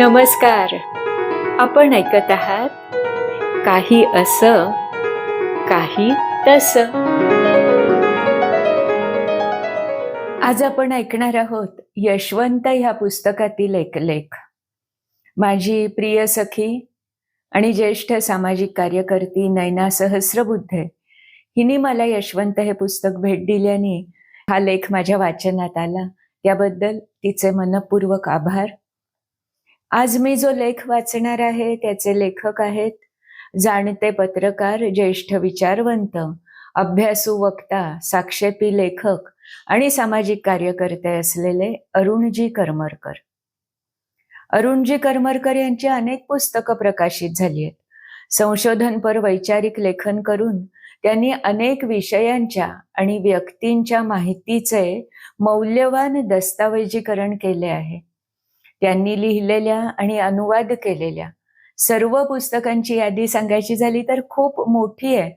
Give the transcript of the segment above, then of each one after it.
नमस्कार. आपण ऐकत आहात काही असं काही तस. आज आपण ऐकणार आहोत यशवंत ह्या पुस्तकातील एक लेख. माझी प्रिय सखी आणि ज्येष्ठ सामाजिक कार्यकर्ती नैना सहस्रबुद्धे हिने मला यशवंत हे पुस्तक भेट दिल्याने हा लेख माझ्या वाचनात आला. त्याबद्दल तिचे मनपूर्वक आभार. आज मी जो लेख वाचणार आहे त्याचे लेखक आहेत जाणते पत्रकार ज्येष्ठ विचारवंत अभ्यासू वक्ता साक्षेपी लेखक आणि सामाजिक कार्यकर्ते असलेले अरुणजी करमरकर. अरुणजी करमरकर यांची अनेक पुस्तकं प्रकाशित झाली आहेत. संशोधनपर वैचारिक लेखन करून त्यांनी अनेक विषयांच्या आणि व्यक्तींच्या माहितीचे मौल्यवान दस्तावेजीकरण केले आहे. त्यांनी लिहिलेल्या आणि अनुवाद केलेल्या. सर्व पुस्तकांची यादी सांगायची झाली तर खूप मोठी आहे.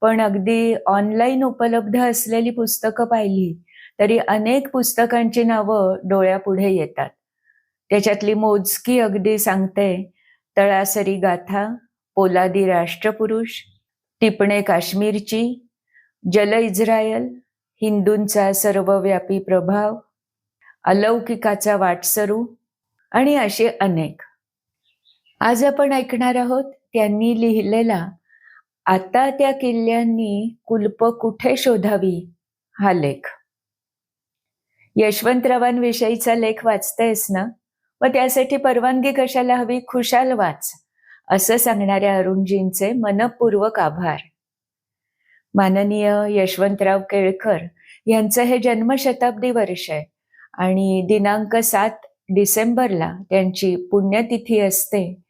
पण अगदी ऑनलाईन उपलब्ध असलेली पुस्तकं पाहिली तरी अनेक पुस्तकांची नावं डोळ्यापुढे येतात. त्याच्यातली मोजकी अगदी सांगते. तळासरी गाथा पोलादी राष्ट्रपुरुष टिपणे काश्मीरची जल इस्रायल हिंदूंचा सर्वव्यापी प्रभाव अलौकिकाचा वाटसरू आणि असे अनेक. आज आपण ऐकणार आहोत त्यांनी लिहिलेला आता त्या किल्ल्यांनी कुलप कुठे शोधावी? हा लेख. यशवंतरावांविषयीचा लेख वाचतेस ना? व त्यासाठी परवानगी कशाला हवी? खुशाल वाच असं सांगणाऱ्या अरुणजींचे मनपूर्वक आभार. माननीय यशवंतराव केळकर यांचं हे जन्मशताब्दी वर्ष आहे आणि दिनांक सात डिसेंबरला त्यांची पुण्यतिथी असते.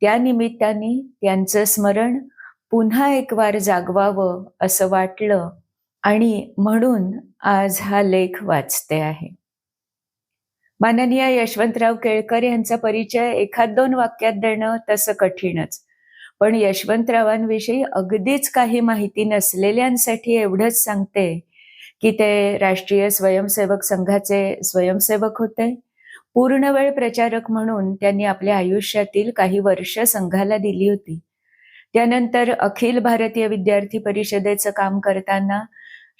त्या निमित्ताने त्यांचं स्मरण पुन्हा एक वार जागवावं असं वाटलं आणि म्हणून आज हा लेख वाचते आहे. माननीय यशवंतराव केळकर यांचा परिचय एखाद दोन वाक्यात देणं तसं कठीणच. पण यशवंतरावांविषयी अगदीच काही माहिती नसलेल्यांसाठी एवढंच सांगते की ते राष्ट्रीय स्वयंसेवक संघाचे स्वयंसेवक होते. पूर्ण वेळ प्रचारक म्हणून त्यांनी आपल्या आयुष्यातील काही वर्ष संघाला दिली होती. त्यानंतर अखिल भारतीय विद्यार्थी परिषदेचं काम करताना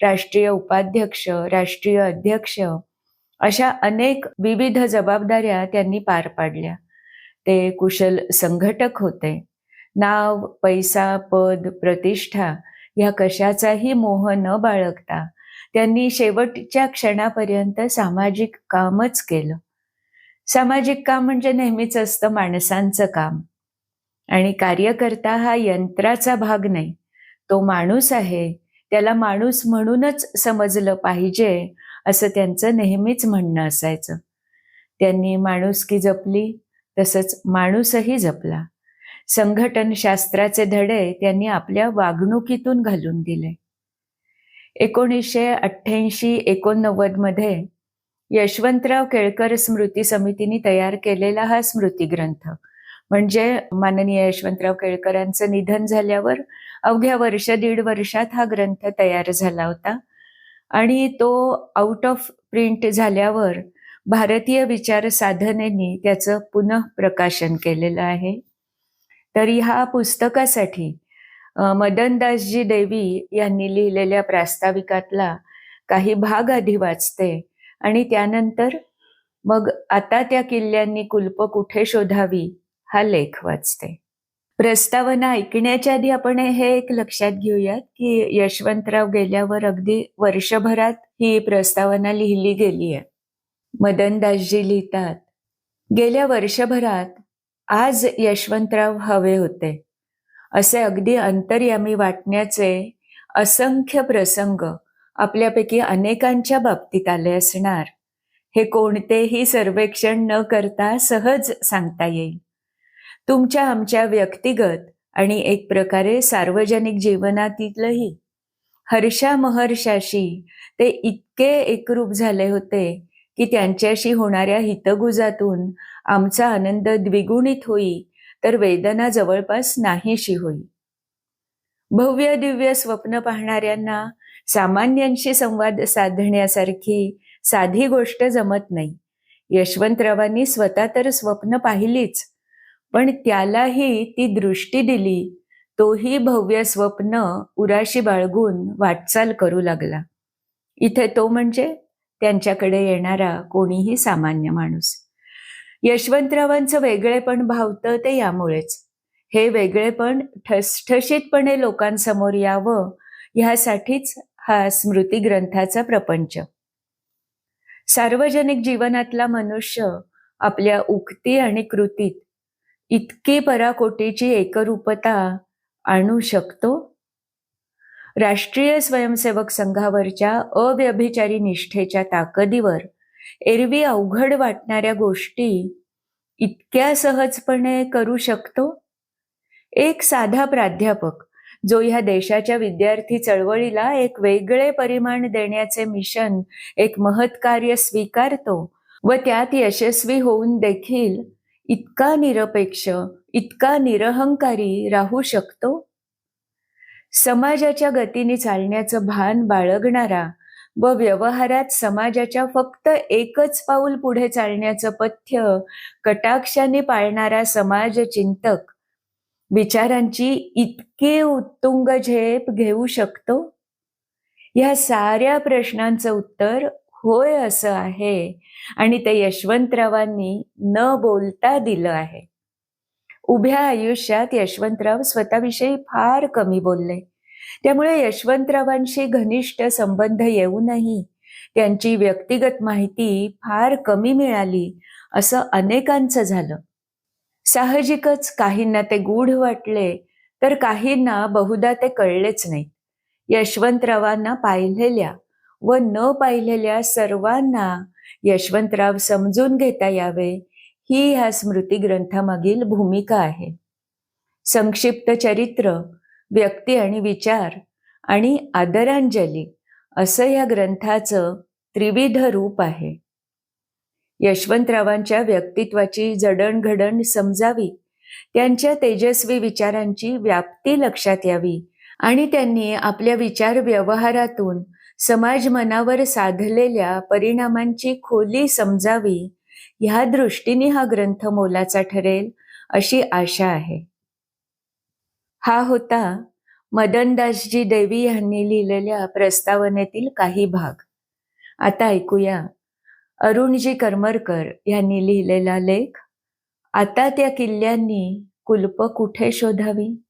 राष्ट्रीय उपाध्यक्ष राष्ट्रीय अध्यक्ष अशा अनेक विविध जबाबदाऱ्या त्यांनी पार पाडल्या. ते कुशल संघटक होते. नाव पैसा पद प्रतिष्ठा या कशाचाही मोह न बाळगता त्यांनी शेवटच्या क्षणापर्यंत सामाजिक कामच केलं. सामाजिक काम म्हणजे नेहमीच असतं माणसांचं काम. आणि कार्यकर्ता हा यंत्राचा भाग नाही. तो माणूस आहे. त्याला माणूस म्हणूनच समजलं पाहिजे असं त्यांचं नेहमीच म्हणणं असायचं. त्यांनी माणुसकी जपली तसंच माणूसही जपला. संघटन शास्त्राचे धडे त्यांनी आपल्या वागणुकीतून घालून दिले. एकोणीसशे अठ्ठ्याऐंशी एकोणनव्वदमध्ये यशवंतराव केळकर स्मृती समितीने तयार केलेला हा स्मृती ग्रंथ म्हणजे माननीय यशवंतराव केळकरांचं निधन झाल्यावर अवघ्या वर्ष दीड वर्षात हा ग्रंथ तयार झाला होता. आणि तो आउट ऑफ प्रिंट झाल्यावर भारतीय विचार साधनेनी त्याचं पुनः प्रकाशन केलेलं आहे. तरी ह्या पुस्तकासाठी मदनदासजी देवी यांनी लिहिलेल्या प्रास्ताविकातला काही भाग आधी वाचते. आणि त्यानंतर मग आता त्या किल्ल्यांनी कुलप कुठे शोधावी हा लेख वाचते. प्रस्तावना ऐकण्याच्या आधी आपण हे एक लक्षात घेऊयात की यशवंतराव गेल्यावर अगदी वर्षभरात ही प्रस्तावना लिहिली गेली आहे. मदनदासजी लिहितात गेल्या वर्षभरात आज यशवंतराव हवे होते. असे अगदी अंतर्यामी वाटण्याचे असंख्य प्रसंग आपल्यापैकी अनेकांच्या बाबतीत आले असणार. हे कोणतेही सर्वेक्षण न करता सहज सांगता येईल. तुमच्या आमच्या व्यक्तिगत आणि एक प्रकारे सार्वजनिक जीवनातीलही हर्षा महर्षाशी ते इतके एकरूप झाले होते की त्यांच्याशी होणाऱ्या हितगुजातून आमचा आनंद द्विगुणित होई तर वेदना जवळपास नाहीशी होई. भव्य दिव्य स्वप्न पाहणाऱ्यांना सामान्यांशी संवाद साधण्यासारखी साधी गोष्ट जमत नाही. यशवंतरावांनी स्वतः तर स्वप्न पाहिलीच पण त्यालाही ती दृष्टी दिली तोही भव्य स्वप्न उराशी बाळगून वाटचाल करू लागला. इथे तो म्हणजे त्यांच्याकडे येणारा कोणीही सामान्य माणूस. यशवंतरावांचं वेगळेपण भावतं ते यामुळेच. हे वेगळेपण ठसठशीतपणे लोकांसमोर यावं ह्यासाठीच हा स्मृती ग्रंथाचा प्रपंच. सार्वजनिक जीवनातला मनुष्य आपल्या उक्ती आणि कृतीत इतकी पराकोटीची एकरूपता आणू शकतो? राष्ट्रीय स्वयंसेवक संघावरच्या अव्यभिचारी निष्ठेच्या ताकदीवर एरवी अवघड वाटणाऱ्या गोष्टी इतक्या सहजपणे करू शकतो? एक साधा प्राध्यापक जो ह्या देशाच्या विद्यार्थी चळवळीला एक वेगळे परिमाण देण्याचे मिशन एक महत्कार्य स्वीकारतो व त्यात यशस्वी होऊन देखील इतका निरपेक्ष इतका निरहंकारी राहू शकतो? समाजाच्या गतीने चालण्याचं भान बाळगणारा व व्यवहारात समाजाच्या फक्त एकच पाऊल पुढे चालण्याचं पथ्य कटाक्षाने पाळणारा समाज चिंतक विचारांची इतके उत्तुंग झेप घेऊ शकतो? या साऱ्या प्रश्नांचं उत्तर होय असं आहे आणि ते यशवंतरावांनी न बोलता दिलं आहे. उभ्या आयुष्यात यशवंतराव स्वतःविषयी फार कमी बोलले. त्यामुळे यशवंतरावांशी घनिष्ठ संबंध येऊनही त्यांची व्यक्तिगत माहिती फार कमी मिळाली असं अनेकांचं झालं. साहजिकच काहींना ते गूढ वाटले तर काहींना बहुधा ते कळलेच नाही. यशवंतरावांना पाहिलेल्या व न पाहिलेल्या सर्वांना यशवंतराव समजून घेता यावे ही ह्या स्मृती ग्रंथामागील भूमिका आहे. संक्षिप्त चरित्र व्यक्ती आणि विचार आणि आदरांजली असं या ग्रंथाचं त्रिविध रूप आहे. यशवंतरावांच्या व्यक्तित्वाची जडणघडण समजावी त्यांच्या तेजस्वी विचारांची व्याप्ती लक्षात यावी आणि त्यांनी आपल्या विचार व्यवहारातून समाज मनावर साधलेल्या परिणामांची खोली समजावी ह्या दृष्टीने हा ग्रंथ मोलाचा ठरेल अशी आशा आहे. हा होता मदनदासजी देवी यांनी लिहिलेल्या प्रस्तावनेतील काही भाग. आता ऐकूया अरुणजी करमरकर यांनी लिहिलेला लेख आता त्या किल्ल्यांनी कुलप कुठे शोधावी?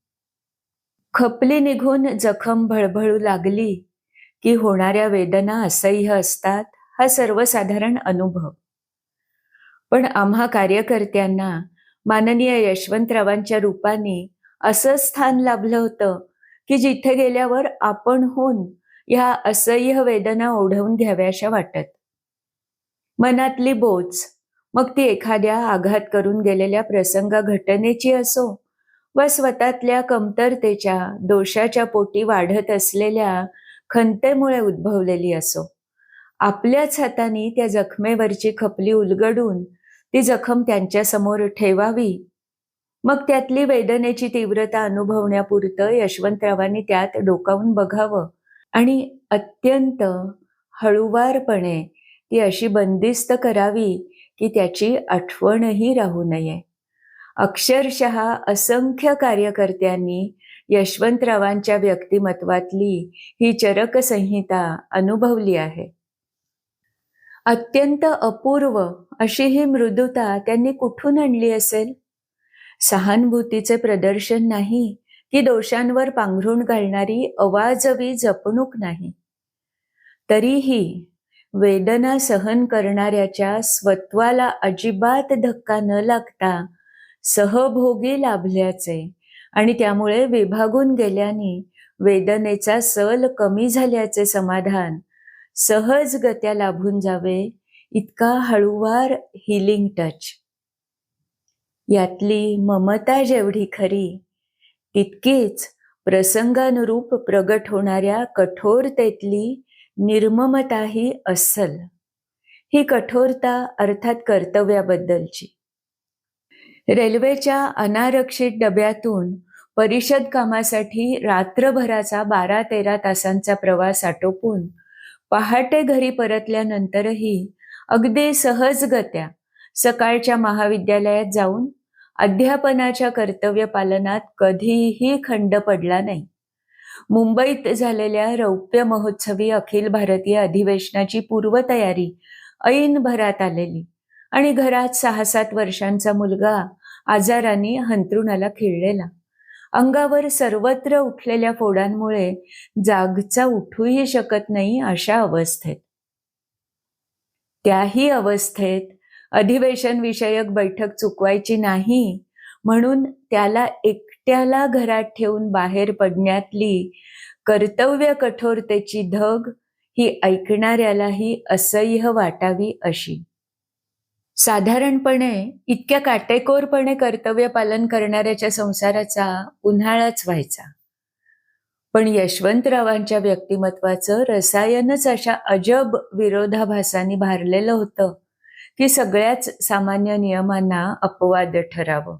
खपली निघून जखम भळभळू लागली की होणाऱ्या वेदना असह्य असतात हा सर्वसाधारण अनुभव. पण आम्हा कार्यकर्त्यांना माननीय यशवंतरावांच्या रूपाने असं स्थान लाभलं होतं की जिथे गेल्यावर आपण होऊन ह्या असह्य वेदना ओढवून घ्याव्याशा वाटत. मनातली बोच मग ती एखाद्या आघात करून गेलेल्या प्रसंग घटनेची असो व स्वतःतल्या कमतरतेच्या दोषाच्या पोटी वाढत असलेल्या खंतेमुळे उद्भवलेली असो. आपल्याच हाताने त्या जखमेवरची खपली उलगडून ती जखम त्यांच्यासमोर ठेवावी. मग त्यातली वेदनेची तीव्रता अनुभवण्यापुरतं यशवंतरावांनी त्यात डोकावून बघावं आणि अत्यंत हळुवारपणे ती अशी बंदिस्त करावी की त्याची आठवणही राहू नये. अक्षरशः असंख्य कार्यकर्त्यांनी यशवंतरावांच्या व्यक्तिमत्वातली ही चरकसंहिता अनुभवली आहे. अत्यंत अपूर्व अशी ही मृदुता त्यांनी कुठून आणली असेल? सहानुभूतीचे प्रदर्शन नाही की दोषांवर पांघरून घालणारी अवाजवी जपणूक नाही. तरीही वेदना सहन करणाऱ्याच्या स्वत्वाला अजिबात धक्का न लागता सहभोगी लाभल्याचे आणि त्यामुळे विभागून गेल्याने वेदनेचा सल कमी झाल्याचे समाधान सहज गत्या लाभून जावे इतका हळूवार हिलिंग टच यातली ममता जेवढी खरी तितकीच प्रसंगानुरूप प्रगट होणाऱ्या कठोरतेतली निर्ममता ही अस्सल. ही कठोरता अर्थात कर्तव्याबद्दलची. रेल्वेच्या अनारक्षित डब्यातून परिषद कामासाठी रात्रभराचा बारा तेरा तासांचा प्रवास आटोपून पहाटे घरी परतल्यानंतरही अगदी सहजगत्या सकाळच्या महाविद्यालयात जाऊन अध्यापनाच्या कर्तव्य पालनात कधीही खंड पडला नाही. मुंबईत झालेल्या रौप्य महोत्सवी अखिल भारतीय अधिवेशनाची पूर्वतयारी ऐन भरात आलेली आणि घरात सहा सात वर्षांचा मुलगा आजाराने हंतरुणाला खिळलेला. अंगावर सर्वत्र उठलेल्या फोडांमुळे जागचा उठूही शकत नाही अशा अवस्थेत. त्याही अवस्थेत अधिवेशन विषयक बैठक चुकवायची नाही म्हणून त्याला एक एकट्याला घरात ठेवून बाहेर पडण्यातली कर्तव्य कठोरतेची धग ही ऐकणाऱ्यालाही असह्य वाटावी अशी. साधारणपणे इतक्या काटेकोरपणे कर्तव्य पालन करणाऱ्याच्या संसाराचा उन्हाळाच व्हायचा. पण यशवंतरावांच्या व्यक्तिमत्वाचं रसायनच अशा अजब विरोधाभासानी भारलेलं होतं की सगळ्याच सामान्य नियमांना अपवाद ठरावं.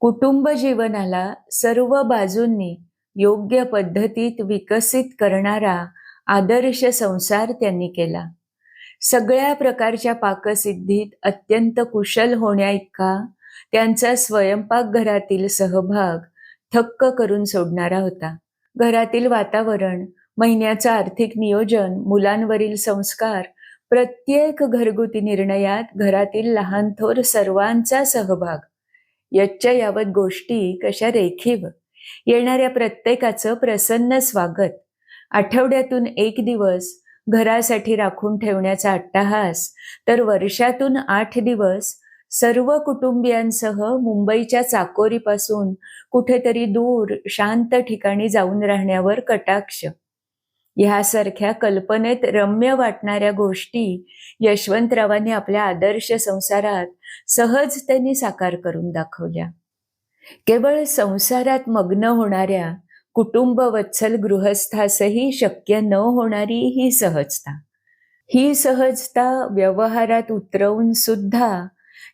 कुटुंब जीवनाला सर्व बाजूंनी योग्य पद्धतीत विकसित करणारा आदर्श संसार त्यांनी केला. सगळ्या प्रकारच्या पाकसिद्धीत अत्यंत कुशल होण्याइतका त्यांचा स्वयंपाकघरातील सहभाग थक्क करून सोडणारा होता. घरातील वातावरण महिन्याचं आर्थिक नियोजन मुलांवरील संस्कार प्रत्येक घरगुती निर्णयात घरातील लहान थोर सर्वांचा सहभाग यच्च्या यावत गोष्टी कशा रेखीव? येणाऱ्या प्रत्येकाचं प्रसन्न स्वागत. आठवड्यातून एक दिवस घरासाठी राखून ठेवण्याचा अट्टाहास तर वर्षातून आठ दिवस सर्व कुटुंबियांसह मुंबईच्या चाकोरीपासून कुठेतरी दूर शांत ठिकाणी जाऊन राहण्यावर कटाक्ष. ह्यासारख्या कल्पनेत रम्य वाटणाऱ्या गोष्टी यशवंतरावांनी आपल्या आदर्श संसारात सहज त्यांनी साकार करून दाखवल्या. केवळ संसारात मग्न होणाऱ्या कुटुंब वत्सल गृहस्थासही शक्य न होणारी ही सहजता. ही सहजता व्यवहारात उतरवून सुद्धा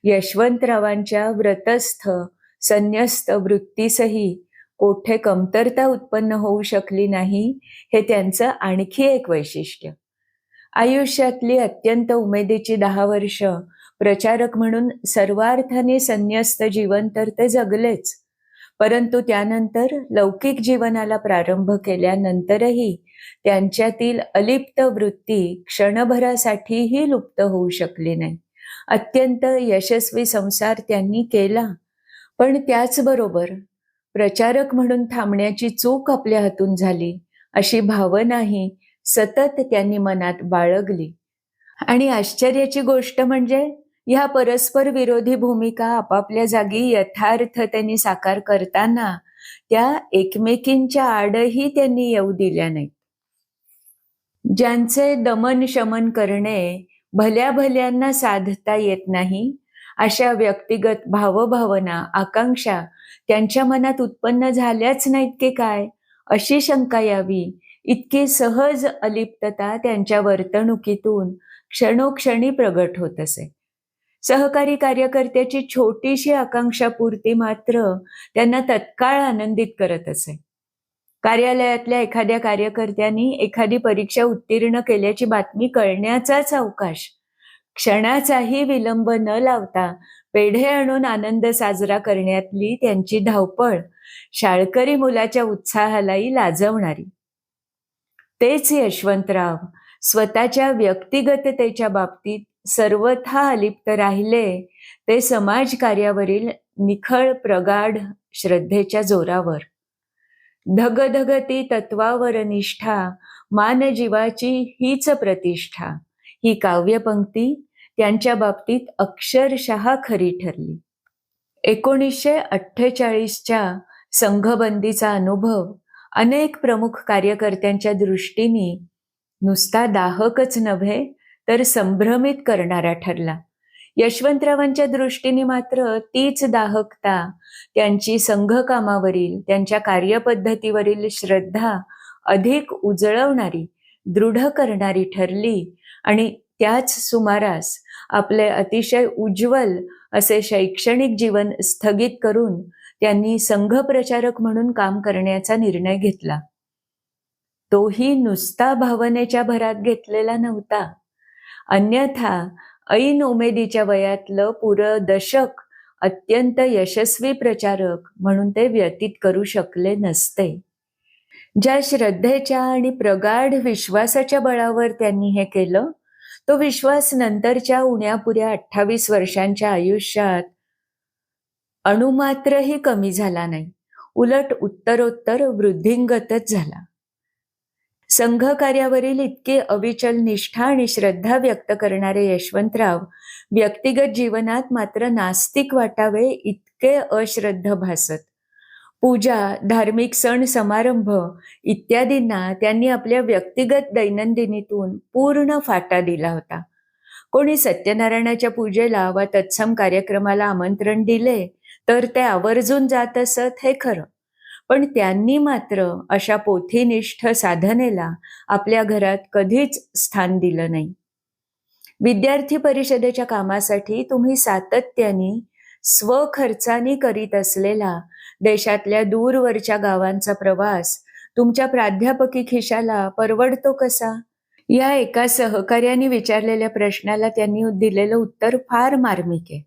यशवंतरावांच्या व्रतस्थ संन्यस्त वृत्तीसही कोठे कमतरता उत्पन्न होऊ शकली नाही हे त्यांचं आणखी एक वैशिष्ट्य. आयुष्यातली अत्यंत उमेदीची दहा वर्ष प्रचारक म्हणून सर्वार्थाने संन्यस्त जीवन तर ते जगलेच. परंतु त्यानंतर लौकिक जीवनाला प्रारंभ केल्यानंतरही त्यांच्यातील अलिप्त वृत्ती क्षणभरासाठीही लुप्त होऊ शकली नाही. अत्यंत यशस्वी संसार त्यांनी केला. पण त्याचबरोबर प्रचारक म्हणून थांबण्याची चूक आपल्या हातून झाली. अशी भावनाही सतत त्यांनी मनात बाळगली. आणि आश्चर्याची गोष्ट म्हणजे ह्या परस्पर विरोधी भूमिका आपापल्या जागी यथार्थ त्यांनी साकार करताना त्या एकमेकींच्या आडही त्यांनी येऊ दिल्या नाहीत. ज्यांचे दमन शमन करणे भल्या भल्यांना साधता येत नाही अशा व्यक्तिगत भावभावना आकांक्षा त्यांच्या मनात उत्पन्न झाल्याच नाहीत की काय? अशी शंका यावी. इतकी सहज अलिप्तता त्यांच्या वर्तणुकीतून क्षणोक्षणी प्रगट होत असे. सहकारी कार्यकर्त्याची छोटीशी आकांक्षा पूर्ती मात्र त्यांना तत्काळ आनंदित करत असे. कार्यालयातल्या एखाद्या कार्यकर्त्यांनी एखादी परीक्षा उत्तीर्ण केल्याची बातमी कळण्याचाच अवकाश. क्षणाचाही विलंब न लावता पेढे आणून आनंद साजरा करण्यातली त्यांची धावपळ शाळकरी मुलाच्या उत्साहालाही लाजवणारी. तेच यशवंतराव स्वतःच्या व्यक्तिगततेच्या बाबतीत सर्वथा अलिप्त राहिले ते समाज कार्यावरील निखळ प्रगाढ श्रद्धेच्या जोरावर. धगधगती तत्वावर निष्ठा मानजीवाची हीच प्रतिष्ठा ही काव्यपंक्ती त्यांच्या बाबतीत अक्षरशः खरी ठरली. एकोणीसशे अठ्ठेचाळीसच्या संघबंदीचा अनुभव अनेक प्रमुख कार्यकर्त्यांच्या दृष्टीने नुसता दाहकच नव्हे तर संभ्रमित करणारा ठरला. यशवंतरावांच्या दृष्टीने मात्र तीच दाहकता त्यांची संघकामावरील त्यांच्या कार्यपद्धतीवरील श्रद्धा अधिक उजळवणारी दृढ करणारी ठरली आणि त्याच सुमारास आपले अतिशय उज्ज्वल असे शैक्षणिक जीवन स्थगित करून त्यांनी संघप्रचारक म्हणून काम करण्याचा निर्णय घेतला. तोही नुसता भावनेच्या भरात घेतलेला नव्हता. अन्यथा ऐन उमेदीच्या वयातलं पुरं दशक अत्यंत यशस्वी प्रचारक म्हणून ते व्यतीत करू शकले नसते. ज्या श्रद्धेच्या आणि प्रगाढ विश्वासाच्या बळावर त्यांनी हे केलं तो विश्वास नंतरच्या उण्यापुऱ्या अठ्ठावीस वर्षांच्या आयुष्यात अणुमात्रही कमी झाला नाही. उलट उत्तरोत्तर वृद्धिंगतच झाला. संघ कार्यावरील इतके अविचल निष्ठा आणि श्रद्धा व्यक्त करणारे यशवंतराव व्यक्तिगत जीवनात मात्र नास्तिक वाटावे इतके अश्रद्ध भासत. पूजा धार्मिक सण समारंभ इत्यादींना त्यांनी आपल्या व्यक्तिगत दैनंदिनीतून पूर्ण फाटा दिला होता. कोणी सत्यनारायणाच्या पूजेला वा तत्सम कार्यक्रमाला आमंत्रण दिले तर ते आवर्जून जात असत हे खरं. पण त्यांनी मात्र अशा पोथीनिष्ठ साधनेला आपल्या घरात कधीच स्थान दिलं नाही. विद्यार्थी परिषदेच्या कामासाठी तुम्ही सातत्याने स्वखर्चाने करीत असलेला देशातल्या दूरवरच्या गावांचा प्रवास तुमच्या प्राध्यापकी खिशाला परवडतो कसा? या एका सहकार्याने विचारलेल्या प्रश्नाला त्यांनी दिलेलं उत्तर फार मार्मिक आहे.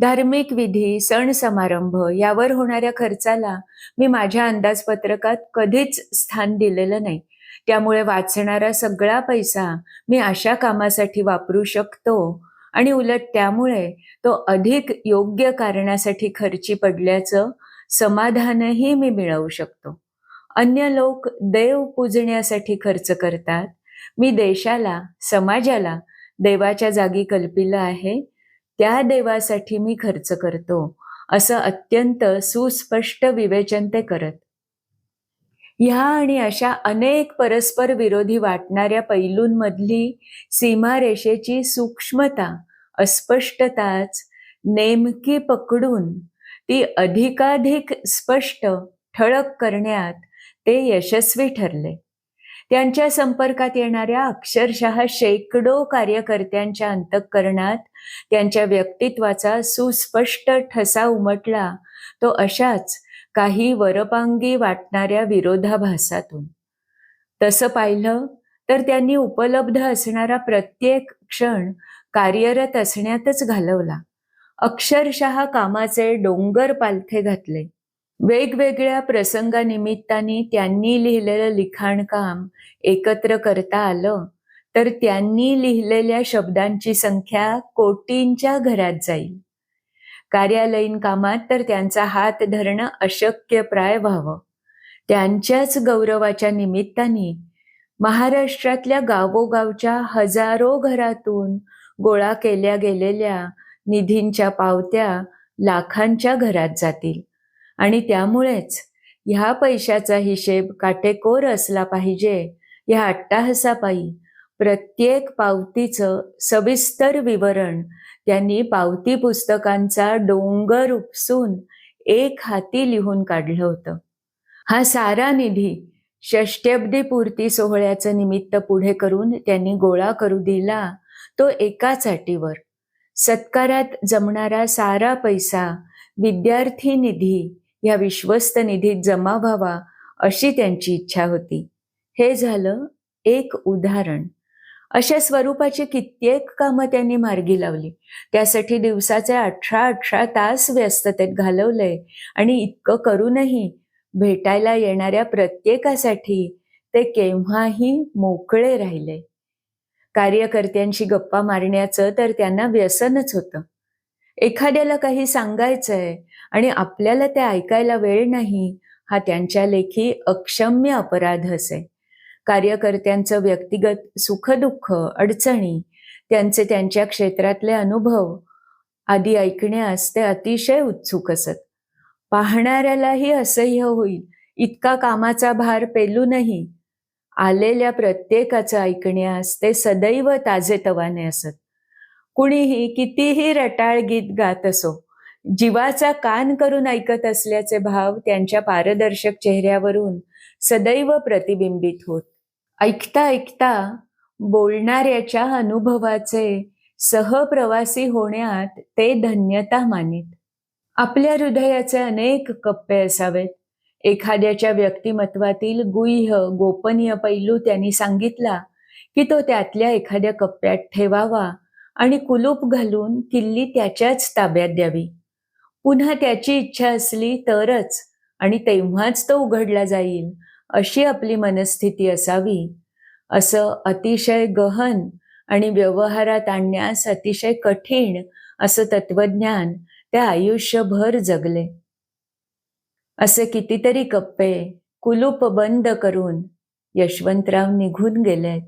धार्मिक विधी सण समारंभ यावर होणाऱ्या खर्चाला मी माझ्या अंदाजपत्रकात कधीच स्थान दिलेलं नाही. त्यामुळे वाचणारा सगळा पैसा मी अशा कामासाठी वापरू शकतो आणि उलट त्यामुळे तो अधिक योग्य कारणासाठी खर्ची पडल्याचं समाधानही मी मिळवू शकतो. अन्य लोक देव पूजण्यासाठी खर्च करतात. मी देशाला समाजाला देवाच्या जागी कल्पिलं आहे. त्या देवासाठी मी खर्च करतो असं अत्यंत सुस्पष्ट विवेचन ते करत. ह्या आणि अशा अनेक परस्पर विरोधी वाटणाऱ्या पैलूंमधली सीमारेषेची सूक्ष्मता अस्पष्टताच नेमकी पकडून ती अधिकाधिक स्पष्ट ठळक करण्यात ते यशस्वी ठरले. त्यांच्या संपर्कात येणाऱ्या अक्षरशः शेकडो कार्यकर्त्यांच्या अंतःकरणात त्यांच्या व्यक्तित्वाचा सुस्पष्ट ठसा उमटला तो अशाच काही वरपांगी वाटणाऱ्या विरोधाभासातून. तसं पाहिलं तर त्यांनी उपलब्ध असणारा प्रत्येक क्षण कार्यरत असण्यातच घालवला. अक्षरशः कामाचे डोंगर पालथे घातले. वेगवेगळ्या प्रसंगानिमित्ताने त्यांनी लिहिलेलं लिखाणकाम एकत्र करता आलं तर त्यांनी लिहिलेल्या शब्दांची संख्या कोटींच्या घरात जाईल. कार्यालयीन कामात तर त्यांचा हात धरणं अशक्य प्राय व्हावं. त्यांच्याच गौरवाच्या निमित्ताने महाराष्ट्रातल्या गावोगावच्या हजारो घरातून गोळा केल्या गेलेल्या निधींच्या पावत्या लाखांच्या घरात जातील. आणि त्यामुळेच ह्या पैशाचा हिशेब काटेकोर असला पाहिजे ह्या अट्टाहसापायी प्रत्येक पावतीचं सविस्तर विवरण त्यांनी पावती पुस्तकांचा डोंगर उपसून एक हाती लिहून काढलं होतं. हा सारा निधी षष्ट्यब्दी पूर्ती सोहळ्याचं निमित्त पुढे करून त्यांनी गोळा करू दिला तो एकाच अटीवर. सत्कारात जमणारा सारा पैसा विद्यार्थी निधी या विश्वस्त निधीत जमा व्हावा अशी त्यांची इच्छा होती. हे झालं एक उदाहरण. अशा स्वरूपाची कित्येक कामं त्यांनी मार्गी लावली. त्यासाठी दिवसाचे अठरा अठरा तास व्यस्ततेत घालवले आणि इतकं करूनही भेटायला येणाऱ्या प्रत्येकासाठी ते केव्हाही मोकळे राहिले. कार्यकर्त्यांशी गप्पा मारण्याचं तर त्यांना व्यसनच होतं. एखाद्याला काही सांगायचंय आणि आपल्याला ते ऐकायला वेळ नाही हा त्यांच्या लेखी अक्षम्य अपराध असे. कार्यकर्त्यांचं व्यक्तिगत सुखदुःख अडचणी त्यांचे त्यांच्या क्षेत्रातले अनुभव आदी ऐकण्यास ते अतिशय उत्सुक असत. पाहणाऱ्यालाही असह्य होईल इतका कामाचा भार पेलूनही आलेल्या प्रत्येकाचं ऐकण्यास ते सदैव ताजेतवाने असत. कुणीही कितीही रटाळ गीत गात असो जीवाचा कान करून ऐकत असल्याचे भाव त्यांच्या पारदर्शक चेहऱ्यावरून सदैव प्रतिबिंबित होत. ऐकता ऐकता बोलणाऱ्याच्या अनुभवाचे सहप्रवासी होण्यात ते धन्यता मानित. आपल्या हृदयाचे अनेक कप्पे असावेत. एखाद्याच्या व्यक्तिमत्वातील गुह्य गोपनीय पैलू त्यांनी सांगितला की तो त्यातल्या एखाद्या कप्प्यात ठेवावा आणि कुलूप घालून किल्ली त्याच्याच ताब्यात द्यावी. पुन्हा त्याची इच्छा असली तरच आणि तेव्हाच तो उघडला जाईल अशी आपली मनस्थिती असावी. असं अतिशय गहन आणि व्यवहारात आणण्यास अतिशय कठीण असं तत्वज्ञान त्या आयुष्यभर जगले. असे कितीतरी कप्पे कुलूप बंद करून यशवंतराव निघून गेलेत.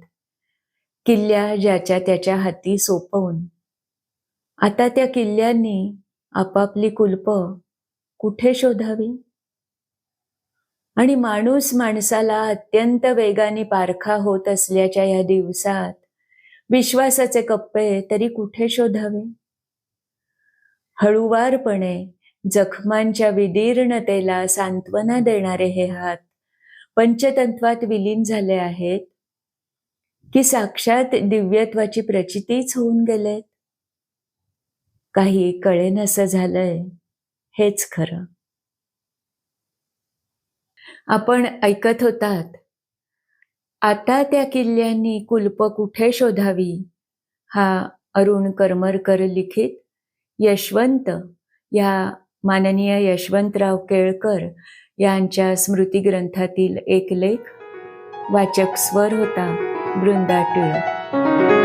किल्ल्या ज्याच्या त्याच्या हाती सोपवून. आता त्या किल्ल्यांनी आपापली कुलप कुठे शोधावी? आणि माणूस माणसाला अत्यंत वेगाने पारखा होत असल्याच्या या दिवसात विश्वासाचे कप्पे तरी कुठे शोधावे? हळुवारपणे जखमांच्या विदीर्णतेला सांत्वना देणारे हे हात पंचतत्वात विलीन झाले आहेत की साक्षात दिव्यत्वाची प्रचितीच होऊन गेलेत. काही कळेनसं झालंय हेच खरं. आपण ऐकत होतात आता त्या किल्ल्यांनी कुलप कुठे शोधावी? हा अरुण करमरकर लिखित यशवंत या माननीय यशवंतराव केळकर यांच्या स्मृतिग्रंथातील एक लेख वाचक स्वर होता बृंदा टिळक.